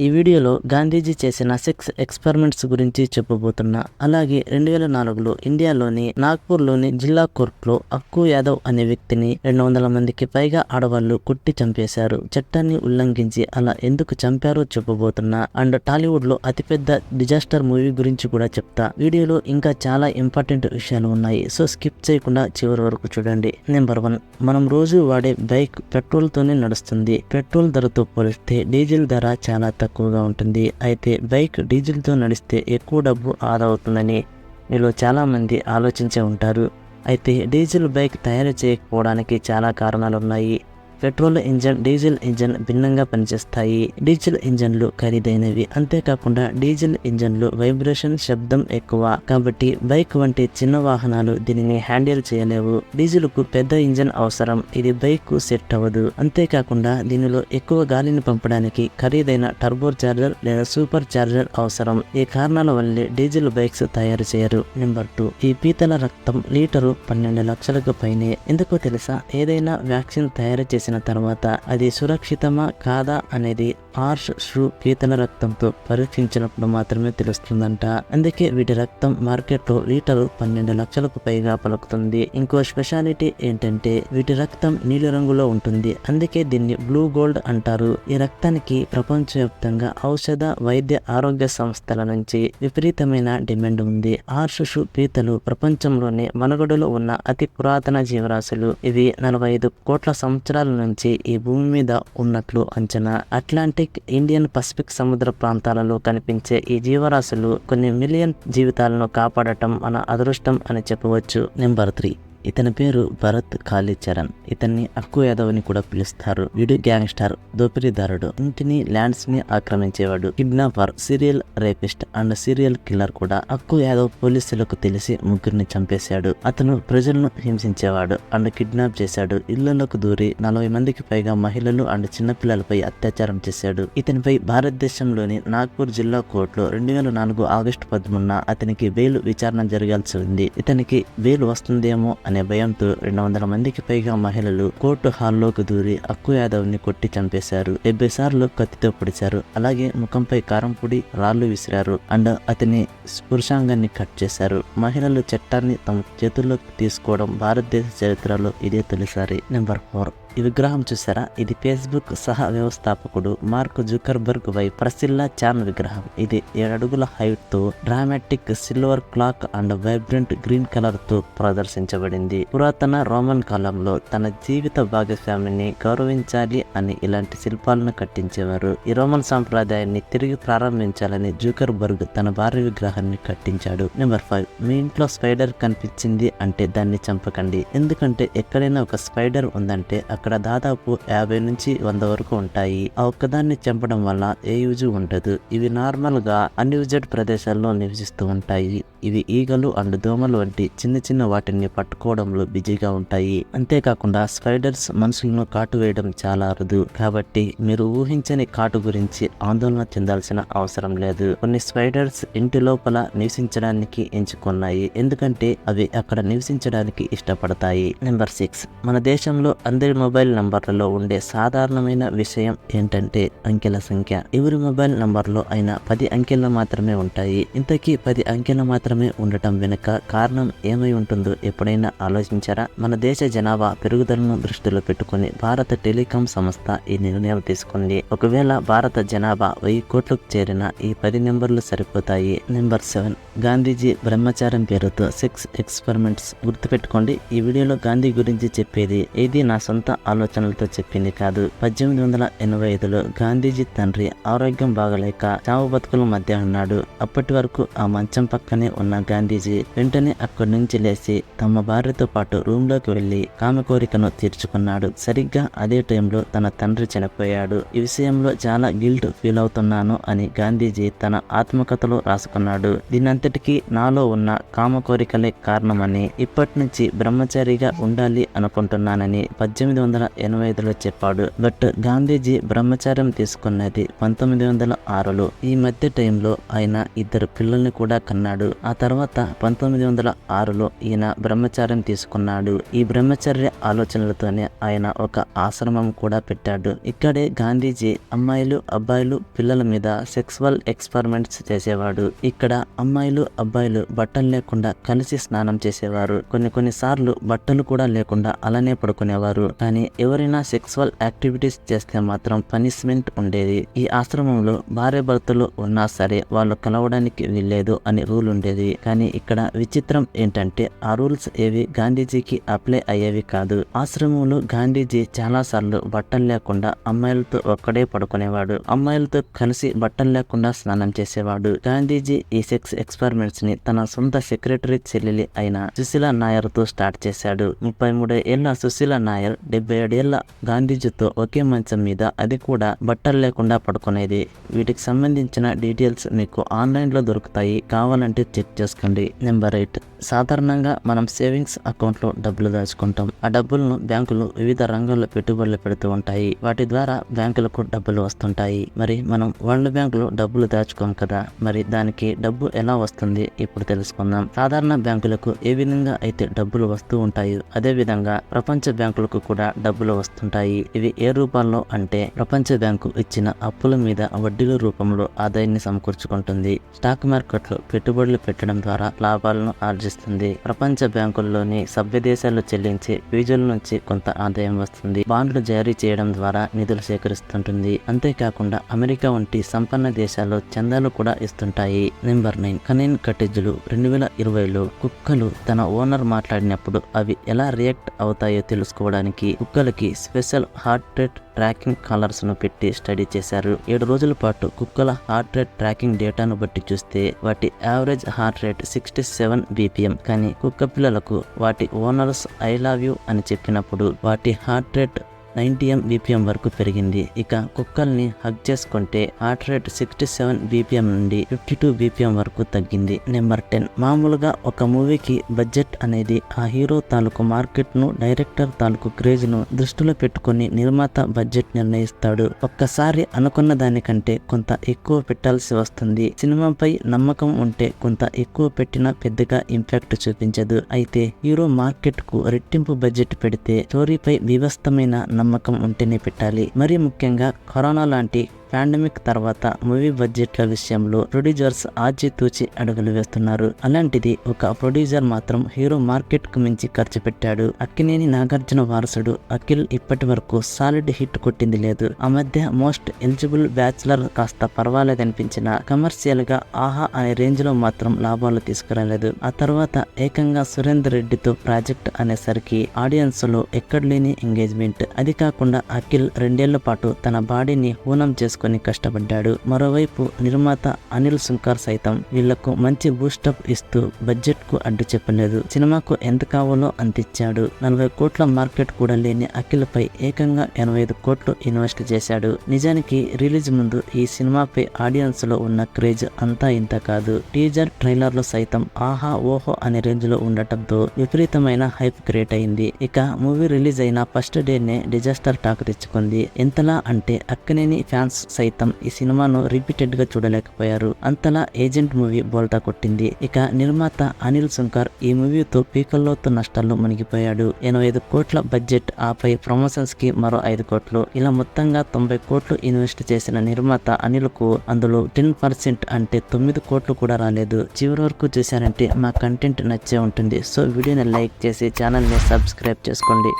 ఈ వీడియోలో గాంధీజీ చేసిన సిక్స్ ఎక్స్పెరిమెంట్స్ గురించి చెప్పబోతున్నా. అలాగే రెండు వేల నాలుగులో ఇండియాలోని నాగ్పూర్లోని జిల్లా కోర్టులో అక్కు యాదవ్ అనే వ్యక్తిని రెండు వందల మందికి పైగా ఆడవాళ్ళు కుట్టి చంపేశారు. చట్టాన్ని ఉల్లంఘించి అలా ఎందుకు చంపారో చెప్పబోతున్నా. అండ్ టాలీవుడ్లో అతిపెద్ద డిజాస్టర్ మూవీ గురించి కూడా చెప్తా. వీడియోలో ఇంకా చాలా ఇంపార్టెంట్ విషయాలు ఉన్నాయి. సో స్కిప్ చేయకుండా చివరి వరకు చూడండి. నెంబర్ వన్ మనం రోజు వాడే బైక్ పెట్రోల్ తోనే నడుస్తుంది. పెట్రోల్ ధరతో పోలిస్తే డీజిల్ ధర చాలా తక్కువగా ఉంటుంది. అయితే బైక్ డీజిల్తో నడిస్తే ఎక్కువ డబ్బు ఆదా అవుతుందని మీలో చాలామంది ఆలోచించే ఉంటారు. అయితే డీజిల్ బైక్ తయారు చేయకపోవడానికి చాలా కారణాలు ఉన్నాయి పెట్రోల్ ఇంజన్ డీజిల్ ఇంజన్ భిన్నంగా పనిచేస్తాయి. డీజిల్ ఇంజన్లు ఖరీదైనవి. అంతేకాకుండా డీజిల్ ఇంజన్లు వైబ్రేషన్ శబ్దం ఎక్కువ. కాబట్టి బైక్ వంటి చిన్న వాహనాలు దీనిని హ్యాండిల్ చేయలేవు. డీజిల్కు పెద్ద ఇంజన్ అవసరం. ఇది బైక్కు సెట్ అవ్వదు. అంతేకాకుండా దీనిలో ఎక్కువ గాలిని పంపడానికి ఖరీదైన టర్బో చార్జర్ లేదా సూపర్ చార్జర్ అవసరం. ఈ కారణాల వల్లే డీజిల్ బైక్స్ తయారు చేయరు. Number two. ఈ పీతల రక్తం లీటరు పన్నెండు లక్షలకు పైనే. ఎందుకో తెలుసా? ఏదైనా వ్యాక్సిన్ తయారు చేసిన తర్వాత అది సురక్షితమా కాదా అనేది ఆర్ష్ షూ పీతల రక్తంతో పరీక్షించినప్పుడు మాత్రమే తెలుస్తుందంట. అందుకే వీటి రక్తం మార్కెట్లో లీటరు పన్నెండు లక్షలకు పైగా పలుకుతుంది. ఇంకో స్పెషాలిటీ ఏంటంటే వీటి రక్తం నీలి రంగులో ఉంటుంది. అందుకే దీన్ని బ్లూ గోల్డ్ అంటారు. ఈ రక్తానికి ప్రపంచవ్యాప్తంగా ఔషధ వైద్య ఆరోగ్య సంస్థల నుంచి విపరీతమైన డిమాండ్ ఉంది. ఆర్షుషు పీతలు ప్రపంచంలోనే మనుగడలో ఉన్న అతి పురాతన జీవరాశులు. ఇవి నలభై ఐదు కోట్ల సంవత్సరాల నుంచి ఈ భూమి మీద ఉన్నట్లు అంచనా. అట్లాంటిక్ ఇండియన్ పసిఫిక్ సముద్ర ప్రాంతాలలో కనిపించే ఈ జీవరాశులు కొన్ని మిలియన్ జీవితాలను కాపాడటం మన అదృష్టం అని చెప్పవచ్చు. Number three. ఇతని పేరు భరత్ కాళీచరణ్. ఇతన్ని అక్కు యాదవ్ అని కూడా పిలుస్తారు. వీడు గ్యాంగ్స్టర్ దోపిడీదారుడు. ఇంటిని ల్యాండ్స్ని ఆక్రమించేవాడు. Kidnapper serial rapist and serial killer కూడా అక్కు యాదవ్ పోలీసులకు తెలిసి ముగ్గురిని చంపేశాడు. అతను ప్రజలను హింసించేవాడు అండ్ కిడ్నాప్ చేశాడు. ఇళ్ళలోకి దూరి నలభై మందికి పైగా మహిళలు అండ్ చిన్నపిల్లలపై అత్యాచారం చేశాడు. ఇతనిపై భారతదేశంలోని నాగ్పూర్ జిల్లా కోర్టులో రెండు వేల నాలుగు ఆగస్టు పదమూడున అతనికి బెయిల్ విచారణ జరగాల్సి ఉంది. ఇతనికి బెయిల్ వస్తుందేమో అని భయంతో రెండు వందల మందికి పైగా మహిళలు కోర్టు హాల్లోకి దూరి అక్కు యాదవ్ని కొట్టి చంపేశారు. డెబ్బై సార్లు కత్తితో పొడిచారు. అలాగే ముఖంపై కారం పొడి రాళ్ళు విసిరారు. అండ్ అతని పురుషాంగాన్ని కట్ చేశారు. మహిళలు చట్టాన్ని తమ చేతుల్లోకి తీసుకోవడం భారతదేశ చరిత్రలో ఇదే తొలిసారి. Number four. ఈ విగ్రహం చూసారా? ఇది ఫేస్బుక్ సహ వ్యవస్థాపకుడు మార్క్ జుకర్బర్గ్ వై ప్రసిల్లా చాన్ విగ్రహం. ఇది ఏడు అడుగుల హైట్తో dramatic silver clock and vibrant green కలర్తో ప్రదర్శించబడింది. పురాతన రోమన్ కాలంలో తన జీవిత భాగస్వామిని గౌరవించాలి అని ఇలాంటి శిల్పాలను కట్టించేవారు. ఈ రోమన్ సాంప్రదాయాన్ని తిరిగి ప్రారంభించాలని జూకర్బర్గ్ తన భార్య విగ్రహాన్ని కట్టించాడు. నెంబర్ ఫైవ్ మీ ఇంట్లో స్పైడర్ కనిపించింది అంటే దాన్ని చంపకండి. ఎందుకంటే ఎక్కడైనా ఒక స్పైడర్ ఉందంటే అక్కడ దాదాపు యాభై నుంచి వంద వరకు ఉంటాయి. ఆ ఒక్కదాన్ని చంపడం వల్ల ఏ యూజ్ ఉండదు. ఇవి నార్మల్గా అన్యూజెడ్ ప్రదేశాల్లో నివసిస్తూ ఉంటాయి. ఇవి ఈగలు అండ్ దోమలు వంటి చిన్న చిన్న వాటిని పట్టుకోవడంలో బిజీగా ఉంటాయి. అంతేకాకుండా స్పైడర్స్ మనుషులను కాటు వేయడం చాలా అరుదు. కాబట్టి మీరు ఊహించని కాటు గురించి ఆందోళన చెందాల్సిన అవసరం లేదు. కొన్ని స్పైడర్స్ ఇంటి లోపల నివసించడానికి ఎంచుకున్నాయి. ఎందుకంటే అవి అక్కడ నివసించడానికి ఇష్టపడతాయి. Number six. మన దేశంలో అందరి మొబైల్ మొబైల్ నంబర్లలో ఉండే సాధారణమైన విషయం ఏంటంటే అంకెల సంఖ్య. ఎవరి మొబైల్ నంబర్లో అయినా పది అంకెలు మాత్రమే ఉంటాయి. ఇంతకీ పది అంకెలు మాత్రమే ఉండటం వెనుక కారణం ఏమై ఉంటుందో ఎప్పుడైనా ఆలోచించారా? మన దేశ జనాభా పెరుగుదలను దృష్టిలో పెట్టుకుని భారత టెలికాం సంస్థ ఈ నిర్ణయం తీసుకుంది. ఒకవేళ భారత జనాభా వెయ్యి కోట్లకు చేరిన ఈ పది నెంబర్లు సరిపోతాయి. Number seven. గాంధీజీ బ్రహ్మచారం పేరుతో సెక్స్ ఎక్స్పెరిమెంట్స్ గుర్తుపెట్టుకోండి. ఈ వీడియోలో గాంధీ గురించి చెప్పేది ఏది నా సొంత ఆలోచనలతో చెప్పింది కాదు. పద్దెనిమిది వందల ఎనభై ఐదులో గాంధీజీ తండ్రి ఆరోగ్యం బాగలేక చావు బతుకుల మధ్య ఉన్నాడు. అప్పటి వరకు ఆ మంచం పక్కనే ఉన్న గాంధీజీ వెంటనే అక్కడి నుంచి లేచి తమ భార్యతో పాటు రూమ్లోకి వెళ్ళి కామ కోరికను తీర్చుకున్నాడు. సరిగ్గా అదే టైంలో తన తండ్రి చనిపోయాడు. ఈ విషయంలో చాలా గిల్ట్ ఫీల్ అవుతున్నాను అని గాంధీజీ తన ఆత్మకథలో రాసుకున్నాడు. దీన్నంతటిని అంతటికీ నాలో ఉన్న కామ కోరికలే కారణమని ఇప్పటి నుంచి బ్రహ్మచారిగా ఉండాలి అనుకుంటున్నానని పద్దెనిమిది వందల ఎనభై ఐదులో చెప్పాడు. బట్ గాంధీజీ బ్రహ్మచార్యం తీసుకున్నది పంతొమ్మిది వందల ఆరులో. ఈ మధ్య టైంలో ఆయన ఇద్దరు పిల్లల్ని కూడా కన్నాడు. ఆ తర్వాత పంతొమ్మిది వందల ఆరులో ఈయన బ్రహ్మచార్యం తీసుకున్నాడు. ఈ బ్రహ్మచర్య ఆలోచనలతోనే ఆయన ఒక ఆశ్రమం కూడా పెట్టాడు. ఇక్కడే గాంధీజీ అమ్మాయిలు అబ్బాయిలు పిల్లల మీద సెక్సువల్ ఎక్స్పెరిమెంట్స్ చేసేవాడు. ఇక్కడ అమ్మాయిలు అబ్బాయిలు బట్టలు లేకుండా కలిసి స్నానం చేసేవారు. కొన్ని కొన్ని సార్లు బట్టలు కూడా లేకుండా అలానే పడుకునేవారు. కానీ ఎవరైనా సెక్సువల్ యాక్టివిటీస్ చేస్తే మాత్రం పనిష్మెంట్ ఉండేది. ఈ ఆశ్రమంలో భార్య భర్తలు ఉన్నా సరే వాళ్ళు కలవడానికి వీల్లేదు అని రూల్ ఉండేది. కానీ ఇక్కడ విచిత్రం ఏంటంటే ఆ రూల్స్ ఏవి గాంధీజీకి అప్లై అయ్యేవి కాదు. ఆశ్రమంలో గాంధీజీ చాలా సార్లు బట్టలు లేకుండా అమ్మాయిలతో ఒక్కడే పడుకునేవాడు. అమ్మాయిలతో కలిసి బట్టలు లేకుండా స్నానం చేసేవాడు. గాంధీజీ ఈ సెక్స్ ఎక్స్పర్ ఎక్స్పెరిమెంట్స్ని తన సొంత సెక్రటరీ చెల్లెలి అయిన సుశీల నాయర్తో స్టార్ట్ చేశాడు. ముప్పై మూడు ఏళ్ళ సుశీల నాయర్ డెబ్బై ఏడేళ్ళ గాంధీజీతో ఒకే మంచం మీద అది కూడా బట్టలు లేకుండా పడుకునేది. వీటికి సంబంధించిన డీటెయిల్స్ మీకు ఆన్లైన్లో దొరుకుతాయి. కావాలంటే చెక్ చేసుకోండి. Number eight. సాధారణంగా మనం సేవింగ్స్ అకౌంట్లో డబ్బులు దాచుకుంటాం. ఆ డబ్బులను బ్యాంకులు వివిధ రంగాల్లో పెట్టుబడులు పెడుతూ ఉంటాయి. వాటి ద్వారా బ్యాంకులకు డబ్బులు వస్తుంటాయి. మరి మనం వరల్డ్ బ్యాంకులో డబ్బులు దాచుకోం కదా? మరి దానికి డబ్బు ఎలా వస్తుంది? ఇప్పుడు తెలుసుకుందాం. సాధారణ బ్యాంకులకు ఏ విధంగా అయితే డబ్బులు వస్తూ ఉంటాయో అదే విధంగా ప్రపంచ బ్యాంకులకు కూడా డబ్బులు వస్తుంటాయి. ఇవి ఏ రూపాల్లో అంటే ప్రపంచ బ్యాంకు ఇచ్చిన అప్పుల మీద వడ్డీల రూపంలో ఆదాయాన్ని సమకూర్చుకుంటుంది. స్టాక్ మార్కెట్లో పెట్టుబడులు పెట్టడం ద్వారా లాభాలను ఆర్జిస్తుంది. ప్రపంచ బ్యాంకుల్లోని సభ్య దేశాలు చెల్లించే ఫీజుల నుంచి కొంత ఆదాయం వస్తుంది. బాండ్లు జారీ చేయడం ద్వారా నిధులు సేకరిస్తుంటుంది. అంతేకాకుండా అమెరికా వంటి సంపన్న దేశాల్లో చందాలు కూడా ఇస్తుంటాయి. నెంబర్ నైన్ కనీన్ కటేజులు రెండు వేల ఇరవైలో కుక్కలు తన ఓనర్ మాట్లాడినప్పుడు అవి ఎలా రియాక్ట్ అవుతాయో తెలుసుకోవడానికి కుక్కలకి స్పెషల్ హార్ట్ రేట్ ట్రాకింగ్ కలర్స్ను పెట్టి స్టడీ చేశారు. ఏడు రోజుల పాటు కుక్కల హార్ట్ రేట్ ట్రాకింగ్ డేటాను బట్టి చూస్తే వాటి average heart rate sixty seven BPM కానీ కుక్క పిల్లలకు వాటి ఓనర్స్ ఐ లవ్ యూ అని చెప్పినప్పుడు వాటి హార్ట్ రేట్ నైంటీ ఎం బీపీఎం వరకు పెరిగింది. ఇక కుక్కల్ని హగ్ చేసుకుంటే heart rate sixty seven BPM నుండి ఫిఫ్టీ టూ బీపీఎం వరకు తగ్గింది. Number ten. మామూలుగా ఒక మూవీకి బడ్జెట్ అనేది ఆ హీరో తాలూకు మార్కెట్ను డైరెక్టర్ తాలూకు క్రేజ్ను దృష్టిలో పెట్టుకుని నిర్మాత బడ్జెట్ నిర్ణయిస్తాడు. ఒక్కసారి అనుకున్న దానికంటే కొంత ఎక్కువ పెట్టాల్సి వస్తుంది. సినిమాపై నమ్మకం ఉంటే కొంత ఎక్కువ పెట్టినా పెద్దగా ఇంపాక్ట్ చూపించదు. అయితే హీరో మార్కెట్కు రెట్టింపు బడ్జెట్ పెడితే స్టోరీపై వివస్థమైన నమ్మకం ఉంటేనే పెట్టాలి. మరీ ముఖ్యంగా కరోనా లాంటి పాండమిక్ తర్వాత మూవీ బడ్జెట్ల విషయంలో ప్రొడ్యూసర్స్ ఆచితూచి అడుగులు వేస్తున్నారు. అలాంటిది ఒక ప్రొడ్యూసర్ మాత్రం హీరో మార్కెట్కు మించి ఖర్చు పెట్టాడు. అక్కినేని నాగార్జున వారసుడు అఖిల్ ఇప్పటి వరకు సాలిడ్ హిట్ కొట్టింది లేదు. ఆ మధ్య మోస్ట్ ఎలిజిబుల్ బ్యాచులర్ కాస్త పర్వాలేదనిపించిన కమర్షియల్గా ఆహా అనే రేంజ్లో మాత్రం లాభాలు తీసుకురాలేదు. ఆ తర్వాత ఏకంగా సురేందర్ రెడ్డితో ప్రాజెక్ట్ అనేసరికి ఆడియన్స్లో ఎక్కడ లేని ఎంగేజ్మెంట్ అది కాకుండా అఖిల్ రెండేళ్ళ పాటు తన బాడీని హూనం చేసుకుని కష్టపడ్డాడు. మరోవైపు నిర్మాత అనిల్ సుంకార్ సైతం వీళ్ళకు మంచి బూస్టప్ ఇస్తూ బడ్జెట్కు అడ్డు చెప్పలేదు. సినిమాకు ఎంత కావాలో అంతిచ్చాడు నలభై కోట్ల మార్కెట్ కూడా లేని అఖిల్ పై ఏకంగా ఎనభై ఐదు కోట్లు ఇన్వెస్ట్ చేశాడు. నిజానికి రిలీజ్ ముందు ఈ సినిమాపై ఆడియన్స్లో ఉన్న క్రేజ్ అంతా ఇంత కాదు. టీజర్ ట్రైలర్లు సైతం ఆహా ఓహో అనే రేంజ్లో ఉండటంతో విపరీతమైన హైప్ క్రియేట్ అయింది. ఇక మూవీ రిలీజ్ అయిన ఫస్ట్ డే నే డిజాస్టర్ టాక్ తెచ్చుకుంది. ఎంతలా అంటే అక్కనేని ఫ్యాన్స్ సైతం ఈ సినిమాను రిపీటెడ్గా చూడలేకపోయారు. అంతలా ఏజెంట్ మూవీ బోల్తా కొట్టింది. ఇక నిర్మాత అనిల్ సుంకర్ ఈ మూవీతో పీకల్లోతో నష్టాల్లో మునిగిపోయాడు. ఎనభై ఐదు కోట్ల బడ్జెట్ ఆపై ప్రమోషన్స్కి మరో ఐదు కోట్లు. ఇలా మొత్తంగా తొంభై కోట్లు ఇన్వెస్ట్ చేసిన నిర్మాత అనిల్కు అందులో టెన్ పర్సెంట్ అంటే తొమ్మిది కోట్లు కూడా రాలేదు. చివరి వరకు చూశారంటే మా కంటెంట్ నచ్చే ఉంటుంది. సో వీడియోని లైక్ చేసి ఛానల్ని సబ్స్క్రైబ్ చేసుకోండి.